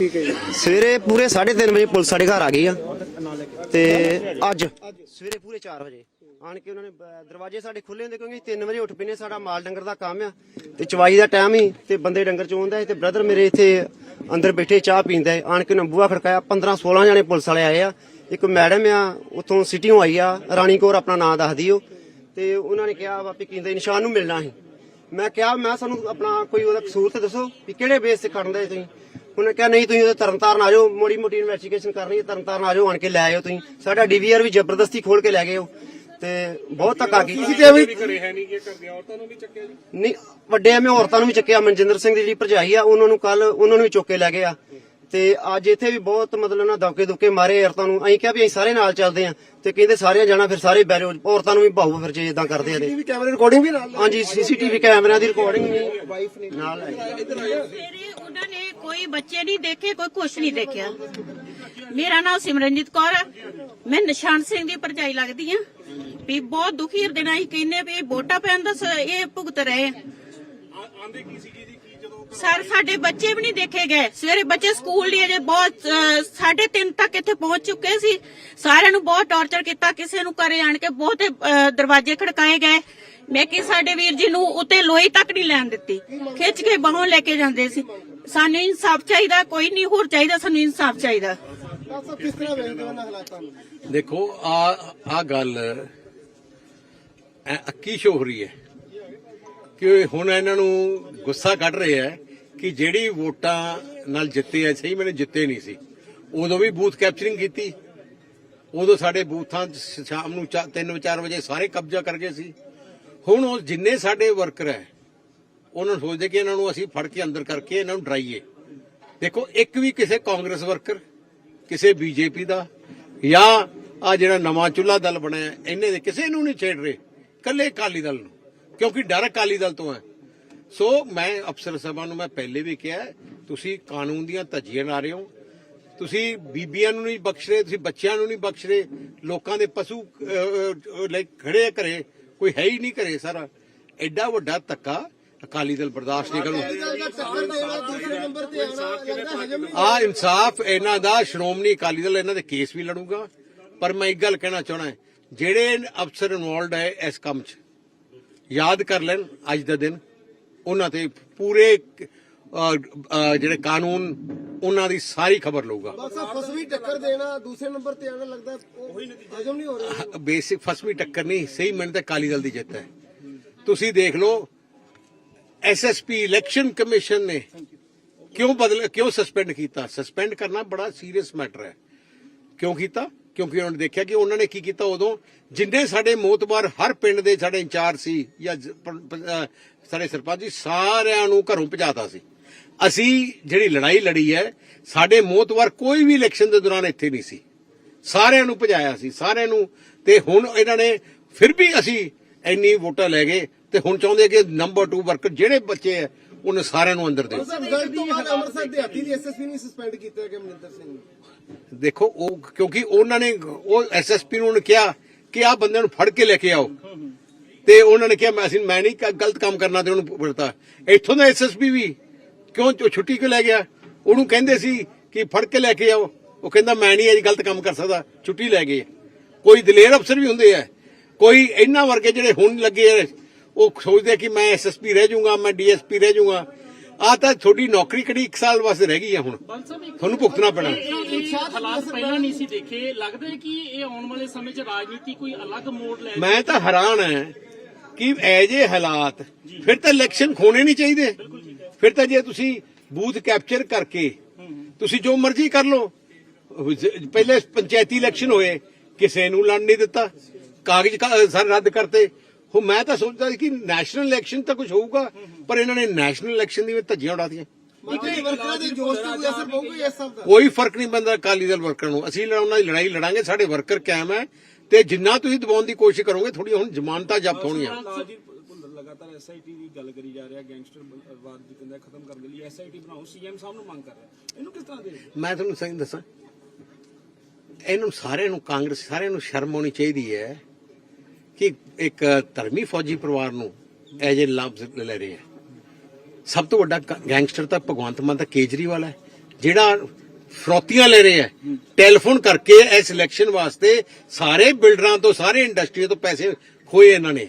ਠੀਕ ਹੈ ਜੀ। ਸਵੇਰੇ ਪੂਰੇ 3:30 ਵਜੇ ਪੁਲਿਸ ਸਾਡੇ ਘਰ ਆ ਗਈ ਆ। ਤੇ ਅੱਜ ਸਵੇਰੇ ਪੂਰੇ 4 ਵਜੇ ਆਣ ਕੇ ਉਹਨਾਂ ਨੇ ਬ- ਦਰਵਾਜ਼ੇ ਸਾਡੇ ਖੁੱਲੇ ਹੁੰਦੇ ਕਿਉਂਕਿ 3 ਵਜੇ ਉੱਠ ਪੈਨੇ ਸਾਡਾ ਮਾਲ ਡੰਗਰ ਦਾ ਕੰਮ ਆ। ਤੇ ਚਵਾਈ ਦਾ ਟਾਈਮ ਹੀ ਤੇ ਬੰਦੇ ਡੰਗਰ ਚੋਂਦਾ ਤੇ ਬ੍ਰਦਰ ਮੇਰੇ ਇੱਥੇ ਅੰਦਰ ਬੈਠੇ ਚਾਹ ਪੀਂਦਾ ਹੈ। ਆਣ ਕੇ ਉਹਨਾਂ ਬੂਹਾ ਖੜਕਾਇਆ 15 16 ਜਣੇ ਪੁਲਿਸ ਵਾਲੇ ਆਏ ਆ। ਇੱਕ ਮੈਡਮ ਆ, ਉਥੋਂ ਸਿਟੀੋਂ ਆਈ ਆ, ਰਾਣੀ ਕੌਰ ਆਪਣਾ ਨਾਂ ਦੱਸਦੀ ਉਹ ਤੇ ਉਹਨਾਂ ਨੇ ਕਿਹਾ ਵਾ ਵੀ ਕਿੰਦੇ ਨਿਸ਼ਾਨ ਨੂੰ ਮਿਲਣਾ ਸੀ ਮੈਂ ਕਿਹਾ, ਮੈਂ ਸਾਨੂੰ ਆਪਣਾ ਕੋਈ ਉਹਦਾ ਕਸੂਰ ਤੇ ਦੱਸੋ ਵੀ ਕਿਹੜੇ ਬੇਸ ਤੇ ਖੜਨ ਦੇ ਤੁਸੀਂ? ਉਹਨੇ ਕਿਹਾ ਨਹੀਂ ਤੁਸੀਂ ਉਹਦੇ ਤਰਨਤਾਰਨ ਆ ਜਾਓ ਮੋੜੀ ਮੋਟੀ ਇਨਵੈਸਟੀਗੇਸ਼ਨ ਕਰਨੀ ਹੈ ਤਰਨਤਾਰਨ ਆ ਜਾਓ ਆਣ ਕੇ ਲੈ ਆਇਓ ਤੁਸੀਂ। ਸਾਡਾ ਡੀਵੀਆਰ ਵੀ ਜ਼ਬਰਦਸਤੀ ਖੋਲ ਕੇ ਲੈ ਗਏ ਹੋ ਤੇ ਬਹੁਤ ਧੱਕਾ ਕੀਤਾ। ਸੀਸੀਟੀਵੀ ਕਰੇ ਹੈ ਨਹੀਂ ਕਿ ਕਰਦੀਆਂ ਔਰਤਾਂ ਨੂੰ ਵੀ ਚੱਕਿਆ ਜੀ? ਨਹੀਂ ਵੱਡੇ ਐਵੇਂ ਔਰਤਾਂ ਨੂੰ ਵੀ ਚੱਕਿਆ ਮਨਜਿੰਦਰ ਸਿੰਘ ਦੀ ਜਿਹੜੀ ਭਰਜਾਈ ਆ ਉਹਨਾਂ ਨੂੰ ਕੱਲ ਉਹਨਾਂ ਨੂੰ ਵੀ ਚੁੱਕ ਕੇ ਲੈ ਗਏ ਆ। ਤੇ ਅੱਜ ਇੱਥੇ ਵੀ ਬਹੁਤ ਮਤਲਬ ਨਾ ਦੌਕੇ ਦੁੱਕੇ ਮਾਰੇ ਔਰਤਾਂ ਨੂੰ। ਅਸੀਂ ਕਿਹਾ ਵੀ ਅਸੀਂ ਸਾਰੇ ਨਾਲ ਚੱਲਦੇ ਆ ਤੇ ਕਹਿੰਦੇ ਸਾਰਿਆਂ ਜਾਣਾ ਫਿਰ ਸਾਰੇ ਬੈਰੋ ਔਰਤਾਂ ਨੂੰ ਵੀ ਭਾਊ ਫਿਰ ਜੇ ਇਦਾਂ ਕਰਦੇ ਆ ਤੇ। ਟੀਵੀ ਕੈਮਰੇ ਰਿਕਾਰਡਿੰਗ ਵੀ ਨਾਲ ਹਾਂਜੀ ਸੀਸੀਟੀਵੀ ਕੈਮਰਿਆਂ ਦੀ ਰਿਕਾਰਡਿੰਗ ਵੀ ਵਾਈਫ ਨੇ ਨਾਲ ਹੈ ਮੇਰੇ ਉਹਨਾਂ ਨੇ ਕੋਈ ਬੱਚੇ ਨਹੀਂ ਦੇਖੇ ਕੋਈ ਕੁਛ ਨਹੀਂ ਦੇਖਿਆ। ਮੇਰਾ ਨਾਮ ਸਿਮਰਨਜੀਤ ਕੌਰ ਹੈ ਮੈਂ ਨਿਸ਼ਾਨ ਸਿੰਘ ਦੀ ਭਰਜਾਈ ਲੱਗਦੀ ਆ। ਵੀ ਬਹੁਤ ਦੁਖੀ ਹਿਰਦੇ ਨਾਲ ਕਹਿੰਨੇ ਵੀ ਵੋਟਾਂ ਪੈਣ ਦਾ ਸ- ਇਹ ਭੁਗਤ ਰਹੇ ਆ। ਆਂਦੇ ਕੀ ਸੀ ਜੀ ਕੀ ਜਦੋਂ ਸਰ ਸਾਡੇ ਬੱਚੇ ਵੀ ਨਹੀਂ ਦੇਖੇ ਗਏ। ਸਵੇਰੇ ਬੱਚੇ ਸਕੂਲ ਲਈ ਅਜੇ ਬਹੁਤ ਅਹ, ਸਾਢੇ ਤਿੰਨ ਤੱਕ ਇੱਥੇ ਪਹੁੰਚ ਚੁੱਕੇ ਸੀ। ਸਾਰਿਆਂ ਨੂੰ ਬਹੁਤ ਟੌਰਚਰ ਕੀਤਾ ਕਿਸੇ ਨੂੰ ਘਰੇ ਆਣ ਕੇ ਬਹੁਤ ਅਹ, ਦਰਵਾਜ਼ੇ ਖੜਕਾਏ ਗਏ। ਮੈਂ ਕਿ ਸਾਡੇ ਵੀਰ ਜੀ ਨੂੰ ਉੱਤੇ ਲੋਈ ਤੱਕ ਨਹੀਂ ਲੈਣ ਦਿੱਤੀ। ਖਿੱਚ ਕੇ ਬਾਹੋਂ ਲੈ ਕੇ ਜਾਂਦੇ ਸੀ। ਸਾਨੂੰ ਇਨਸਾਫ ਚਾਹੀਦਾ, ਕੋਈ ਨਹੀਂ ਹੋਰ ਚਾਹੀਦਾ, ਸਾਨੂੰ ਇਨਸਾਫ ਚਾਹੀਦਾ। ਦੇਖੋ, ਆ ਆ ਗੱਲ, ਐ ਅੱਕੀ ਸ਼ੋ ਹੋ ਰਹੀ ਹੈ ਕਿ ਹੁਣ ਇਹਨਾਂ ਨੂੰ ਗੁੱਸਾ ਕੱਢ ਰਿਹਾ ਹੈ ਕਿ ਜਿਹੜੀ ਵੋਟਾਂ ਨਾਲ ਜਿੱਤੇ ਐ ਸਹੀ ਮੈਨੇ ਜਿੱਤੇ ਨਹੀਂ ਸੀ। ਉਦੋਂ ਵੀ ਬੂਥ ਕੈਪਚਰਿੰਗ ਕੀਤੀ। ਉਦੋਂ ਸਾਡੇ ਬੂਥਾਂ 'ਚ ਸ਼ਾਮ ਨੂੰ 3-4 ਵਜੇ ਸਾਰੇ ਕਬਜ਼ਾ ਕਰ ਗਏ ਸੀ। ਹੁਣ ਉਹ ਜਿੰਨੇ ਸਾਡੇ ਵਰਕਰ ਹੈ ਉਹਨਾਂ ਨੂੰ ਸੋਚਦੇ ਕਿ ਇਹਨਾਂ ਨੂੰ ਅਸੀਂ ਫੜ ਕੇ ਅੰਦਰ ਕਰਕੇ ਇਹਨਾਂ ਨੂੰ ਡਰਾਈਏ। ਦੇਖੋ ਇੱਕ ਵੀ ਕਿਸੇ ਕਾਂਗਰਸ ਵਰਕਰ ਕਿਸੇ ਬੀਜੇਪੀ ਦਾ ਜਾਂ ਆ ਜਿਹੜਾ ਨਵਾਂ ਚੁੱਲਾ ਦਲ ਬਣਿਆ ਇਹਨੇ ਦੇ ਕਿਸੇ ਨੂੰ ਨਹੀਂ ਛੇੜ ਰਹੇ ਕੱਲੇ ਅਕਾਲੀ ਦਲ ਨੂੰ ਕਿਉਂਕਿ ਡਰ ਅਕਾਲੀ ਦਲ ਤੋਂ ਹੈ। ਸੋ ਮੈਂ ਅਫਸਰ ਸਭਾ ਨੂੰ ਮੈਂ ਪਹਿਲੇ ਵੀ ਕਿਹਾ ਤੁਸੀਂ ਕਾਨੂੰਨ ਦੀਆਂ ਧੱਜੀਆਂ ਲਾ ਰਹੇ ਹੋ ਤੁਸੀਂ ਬੀਬੀਆਂ ਨੂੰ ਨਹੀਂ ਬਖਸ਼ ਰਹੇ ਤੁਸੀਂ ਬੱਚਿਆਂ ਨੂੰ ਨਹੀਂ ਬਖਸ਼ ਰਹੇ ਲੋਕਾਂ ਦੇ ਪਸ਼ੂ ਅਹ, ਲੈ ਖੜੇ ਘਰੇ ਕੋਈ ਹੈ ਹੀ ਨਹੀਂ ਘਰੇ ਸਾਰਾ। ਐਡਾ ਵੱਡਾ ਧੱਕਾ ਅਕਾਲੀ ਦਲ ਬਰਦਾਸ਼ਤ ਨਹੀਂ ਕਰੂ ਗੱਲ ਦਾ ਟੱਕਰ ਦੇਣਾ ਦੂਸਰੇ ਨੰਬਰ ਤੇ ਆਣਾ ਲੱਗਦਾ ਹਜਮ ਨਹੀਂ ਆ ਇਨਸਾਫ ਇਹਨਾਂ ਦਾ ਸ਼੍ਰੋਮਣੀ ਅਕਾਲੀ ਦਲ ਇਹਨਾਂ ਦੇ ਕੇਸ ਵੀ ਲੜੂਗਾ। ਪਰ ਮੈਂ ਇੱਕ ਗੱਲ ਕਹਿਣਾ ਚਾਹਣਾ ਜਿਹੜੇ ਅਫਸਰ ਇਨਵੋਲਡ ਹੈ ਇਸ ਕੰਮ 'ਚ ਯਾਦ ਕਰ ਲੈਣ ਅੱਜ ਦਾ ਦਿਨ। ਉਹਨਾਂ ਤੇ ਪੂਰੇ ਜਿਹੜੇ ਕਾਨੂੰਨ ਉਹਨਾਂ ਦੀ ਸਾਰੀ ਖਬਰ ਲਊਗਾ। ਫਸਵੀਂ ਟੱਕਰ ਦੇਣਾ ਦੂਸਰੇ ਨੰਬਰ ਤੇ ਆਣਾ ਲੱਗਦਾ ਉਹ ਹਜਮ ਨਹੀਂ ਹੋ ਰਿਹਾ। ਬੇਸਿਕ ਫਸਵੀਂ ਟੱਕਰ ਨਹੀਂ ਸਹੀ ਮੈਨੂੰ ਤਾਂ ਅਕਾਲੀ ਦਲ ਦੀ ਜਿੱਤ ਹੈ। ਤੁਸੀਂ ਦੇਖ ਲਓ ਐਸਐਸਪੀ ਇਲੈਕਸ਼ਨ ਕਮਿਸ਼ਨ ਨੇ ਕਿਉਂ ਬਦਲ, ਕਿਉਂ ਸਸਪੈਂਡ ਕੀਤਾ? ਸਸਪੈਂਡ ਕਰਨਾ ਬੜਾ ਸੀਰੀਅਸ ਮੈਟਰ ਹੈ। ਕਿਉਂ ਕੀਤਾ? ਕਿਉਂਕਿ ਉਹਨਾਂ ਨੇ ਦੇਖਿਆ ਕਿ ਉਹਨਾਂ ਨੇ ਕੀ ਕੀਤਾ ਉਦੋਂ? ਜਿੰਨੇ ਸਾਡੇ ਮੋਤਬਾਰ ਹਰ ਪਿੰਡ ਦੇ ਸਾਡੇ ਇੰਚਾਰਜ ਸੀ ਜਾਂ ਸਾਡੇ ਸਰਪੰਚ ਜੀ, ਸਾਰਿਆਂ ਨੂੰ ਘਰੋਂ ਭਜਾਤਾ ਸੀ। ਅਸੀਂ ਜਿਹੜੀ ਲੜਾਈ ਲੜੀ ਹੈ, ਸਾਡੇ ਮੋਤਬਾਰ ਕੋਈ ਵੀ ਇਲੈਕਸ਼ਨ ਦੇ ਦੌਰਾਨ ਇੱਥੇ ਨਹੀਂ ਸੀ। ਸਾਰਿਆਂ ਨੂੰ ਭਜਾਇਆ ਸੀ, ਸਾਰਿਆਂ ਨੂੰ। ਤੇ ਹੁਣ ਇਹਨਾਂ ਨੇ ਫਿਰ ਵੀ ਅਸੀਂ ਇੰਨੀ ਵੋਟਾਂ ਲੈ ਗਏ ਤੇ ਹੁਣ ਚਾਹੁੰਦੇ ਕਿ ਨੰਬਰ 2 ਵਰਕਰ ਜਿਹੜੇ ਬੱਚੇ ਆ ਉਹਨਾਂ ਸਾਰਿਆਂ ਨੂੰ ਅੰਦਰ ਦੇ ਅੰਮ੍ਰਿਤਸਰ ਦਿਹਾਤੀ ਦੀ ਐਸਐਸਪੀ ਨਹੀਂ ਸਸਪੈਂਡ ਕੀਤਾ ਗਿਆ ਮਨਿੰਦਰ ਸਿੰਘ ਨੂੰ? ਦੇਖੋ ਉਹ ਕਿਉਂਕਿ ਉਹਨਾਂ ਨੇ ਉਹ ਐਸਐਸਪੀ ਨੂੰ ਉਹਨੇ ਕਿਹਾ ਕਿ ਆ ਬੰਦੇ ਨੂੰ ਫੜ ਕੇ ਲੈ ਕੇ ਆਓ। ਤੇ ਉਹਨਾਂ ਨੇ ਕਿਹਾ ਮੈਂ ਅਸੀਂ ਮੈਂ ਨਹੀਂ ਗਲਤ ਕੰਮ ਕਰਨਾ ਤੇ ਉਹਨੂੰ ਪੜਤਾ ਇੱਥੋਂ ਦਾ ਐਸਐਸਪੀ ਵੀ ਕਿਉਂ ਛੁੱਟੀ ਕਿਉਂ ਲੈ ਗਿਆ? ਉਹਨੂੰ ਕਹਿੰਦੇ ਸੀ ਕਿ ਫੜ ਕੇ ਲੈ ਕੇ ਆਓ। ਉਹ ਕਹਿੰਦਾ ਮੈਂ ਨਹੀਂ ਇਹ ਗਲਤ ਕੰਮ ਕਰ ਸਕਦਾ। ਛੁੱਟੀ ਲੈ ਗਏ। ਕੋਈ ਦਲੇਰ ਅਫਸਰ ਵੀ ਹੁੰਦੇ ਆ। ਕੋਈ ਇਹਨਾਂ ਵਰਗੇ ਜਿਹੜੇ ਹੁਣ ਲੱਗੇ ਆ, ਉਹ ਸੋਚਦੇ ਕਿ ਮੈਂ ਐਸਐਸਪੀ ਰਹਿ ਜਾਊਂਗਾ ਮੈਂ ਡੀਐਸਪੀ ਰਹਿ ਜਾਊਂਗਾ। ਆ ਤਾਂ ਤੁਹਾਡੀ ਨੌਕਰੀ ਕਿਹੜੀ 1 ਸਾਲ ਵਾਸਤੇ ਰਹਿ ਗਈ ਆ ਹੁਣ? ਤੁਹਾਨੂੰ ਭੁਗਤਣਾ ਪੈਣਾ। ਇਹ ਹਾਲਾਤ ਪਹਿਲਾਂ ਨਹੀਂ ਸੀ ਦੇਖੇ। ਲੱਗਦਾ ਹੈ ਕਿ ਇਹ ਆਉਣ ਵਾਲੇ ਸਮੇਂ 'ਚ ਰਾਜਨੀਤੀ ਕੋਈ ਅਲੱਗ ਮੋੜ ਲੈ ਮੈਂ ਤਾਂ ਹੈਰਾਨ ਹਾਂ ਕਿ ਐਜੇ ਹਾਲਾਤ ਫਿਰ ਤਾਂ ਇਲੈਕਸ਼ਨ ਖੋਣੇ ਨਹੀਂ ਚਾਹੀਦੇ। ਫਿਰ ਤਾਂ ਜੇ ਤੁਸੀਂ ਬੂਥ ਕੈਪਚਰ ਕਰਕੇ ਤੁਸੀਂ ਜੋ ਮਰਜ਼ੀ ਕਰ ਲਓ। ਪਹਿਲੇ ਪੰਚਾਇਤੀ ਇਲੈਕਸ਼ਨ ਹੋਏ ਕਿਸੇ ਨੂੰ ਲੜ ਨਹੀਂ ਦਿੱਤਾ। ਕਾਗਜ਼ ਕਾ- ਸਾਰੇ ਰੱਦ ਕਰਤੇ। ਹੋ ਮੈਂ ਤਾਂ ਸੋਚਦਾ ਸੀ ਕਿ ਨੈਸ਼ਨਲ ਇਲੈਕਸ਼ਨ ਤਾਂ ਕੁਝ ਹੋਊਗਾ ਪਰ ਇਹਨਾਂ ਨੇ ਨੈਸ਼ਨਲ ਇਲੈਕਸ਼ਨ ਦੀ ਵੀ ਧੱਜੀਆਂ ਉਡਾਤੀਆਂ। ਕੋਈ ਫ਼ਰਕ ਨਹੀਂ ਪੈਂਦਾ ਅਕਾਲੀ ਦਲ ਵਰਕਰਾਂ ਨੂੰ। ਅਸੀਂ ਉਹਨਾਂ ਦੀ ਲੜਾਈ ਲੜਾਂਗੇ ਸਾਡੇ ਵਰਕਰ ਕਾਇਮ ਹੈ। ਤੇ ਜਿੰਨਾ ਤੁਸੀਂ ਦਬਾਉਣ ਦੀ ਕੋਸ਼ਿਸ਼ ਕਰੋਗੇ ਥੋੜੀ ਹੁਣ ਜ਼ਮਾਨਤਾਂ ਜ਼ਬਤ ਹੋਣੀਆਂ। ਲਗਾਤਾਰ ਐਸਆਈਟੀ ਦੀ ਗੱਲ ਕਰੀ ਜਾ ਰਿਹਾ ਗੈਂਗਸਟਰ ਵਾਦ ਦੀ ਕਹਿੰਦਾ ਖਤਮ ਕਰਨ ਦੇ ਲਈ। ਐਸਆਈਟੀ ਬਣਾਓ ਸੀਐਮ ਸਾਹਿਬ ਨੂੰ ਮੰਗ ਕਰ ਰਿਹਾ। ਇਹਨੂੰ ਕਿਸ ਤਰ੍ਹਾਂ ਦੇ ਮੈਂ ਤੁਹਾਨੂੰ ਸਹੀ ਦੱਸਾਂ। ਇਹਨੂੰ ਸਾਰਿਆਂ ਨੂੰ ਕਾਂਗਰਸ ਸਾਰਿਆਂ ਨੂੰ ਸ਼ਰਮ ਆਉਣੀ ਚਾਹੀਦੀ ਹੈ ਕਿ ਇੱਕ ਧਰਮੀ ਫੌਜੀ ਪਰਿਵਾਰ ਨੂੰ ਐਜੇ ਲਫ਼ਜ਼ ਲੈ ਰਹੇ ਹੈ ਸਭ ਤੋਂ ਵੱਡਾ ਗੈਂਗਸਟਰ ਤਾਂ ਭਗਵੰਤ ਮਾਨ ਦਾ ਕੇਜਰੀਵਾਲ ਹੈ, ਜਿਹੜਾ ਫਰੋਤੀਆਂ ਲੈ ਰਹੇ ਹੈ ਟੈਲੀਫੋਨ ਕਰਕੇ ਇਸ ਇਲੈਕਸ਼ਨ ਵਾਸਤੇ ਸਾਰੇ ਬਿਲਡਰਾਂ ਤੋਂ, ਸਾਰੇ ਇੰਡਸਟਰੀ ਤੋਂ ਪੈਸੇ ਖੋਏ ਇਹਨਾਂ ਨੇ।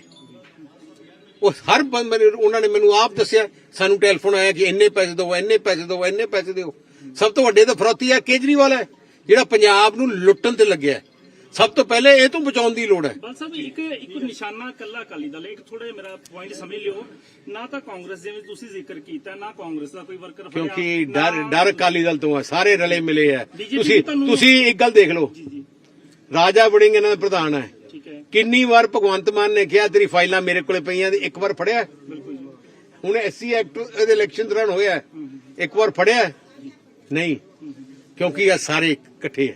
ਉਹ ਹਰ ਬੰਦੇ ਉਹਨਾਂ ਨੇ ਮੈਨੂੰ ਆਪ ਦੱਸਿਆ, ਸਾਨੂੰ ਟੈਲੀਫੋਨ ਆਇਆ ਕਿ ਇੰਨੇ ਪੈਸੇ ਦਿਓ, ਇੰਨੇ ਪੈਸੇ ਦਿਓ, ਇੰਨੇ ਪੈਸੇ ਦਿਓ। ਸਭ ਤੋਂ ਵੱਡੇ ਤਾਂ ਫਰੋਤੀ ਹੈ, ਕੇਜਰੀਵਾਲ ਹੈ, ਜਿਹੜਾ ਪੰਜਾਬ ਨੂੰ ਲੁੱਟਣ ਤੇ ਲੱਗਿਆ। ਸਭ ਤੋਂ ਪਹਿਲੇ ਇਹ ਤੋਂ ਬਚਾਉਣ ਦੀ ਲੋੜ ਹੈ। ਬਲ ਸਾਹਿਬ ਇੱਕ ਇੱਕ ਨਿਸ਼ਾਨਾ ਕੱਲਾ ਅਕਾਲੀ ਦਲ ਹੈ। ਇੱਕ ਥੋੜਾ ਮੇਰਾ ਪੁਆਇੰਟ ਸਮਝ ਲਿਓ। ਨਾ ਤਾਂ ਕਾਂਗਰਸ ਜਿਵੇਂ ਤੁਸੀਂ ਜ਼ਿਕਰ ਕੀਤਾ ਨਾ ਕਾਂਗਰਸ ਦਾ ਕੋਈ ਵਰਕਰ ਕਿਉਂਕਿ ਡਰ ਡਰ ਅਕਾਲੀ ਦਲ ਤੋਂ ਹੈ। ਸਾਰੇ ਰਲੇ ਮਿਲੇ ਹੈ। BJP ਤੁਸੀਂ ਤੁਹਾਨੂੰ- ਤੁਸੀਂ ਇੱਕ ਗੱਲ ਦੇਖ ਲਓ। ਜੀ ਜੀ। ਰਾਜਾ ਵੜਿੰਗ ਇਹਨਾਂ ਦਾ ਪ੍ਰਧਾਨ ਹੈ। ਠੀਕ ਹੈ। ਕਿੰਨੀ ਵਾਰ ਭਗਵੰਤ ਮਾਨ ਨੇ ਕਿਹਾ ਤੇਰੀ ਫਾਈਲਾਂ ਮੇਰੇ ਕੋਲੇ ਪਈਆਂ ਤੇ ਇੱਕ ਵਾਰ ਫੜਿਆ? ਹੈ? ਬਿਲਕੁਲ ਜੀ। ਹੁਣ ਐਸਸੀ ਐਕਟ ਇਹਦੇ ਇਲੈਕਸ਼ਨ ਦੌਰਾਨ ਹੋਇਆ। ਹੈ। ਇੱਕ ਵਾਰ ਫੜਿਆ? ਹੈ? ਨਹੀਂ। ਕਿਉਂਕਿ ਇਹ ਸਾਰੇ ਇਕੱਠੇ ਹੈ।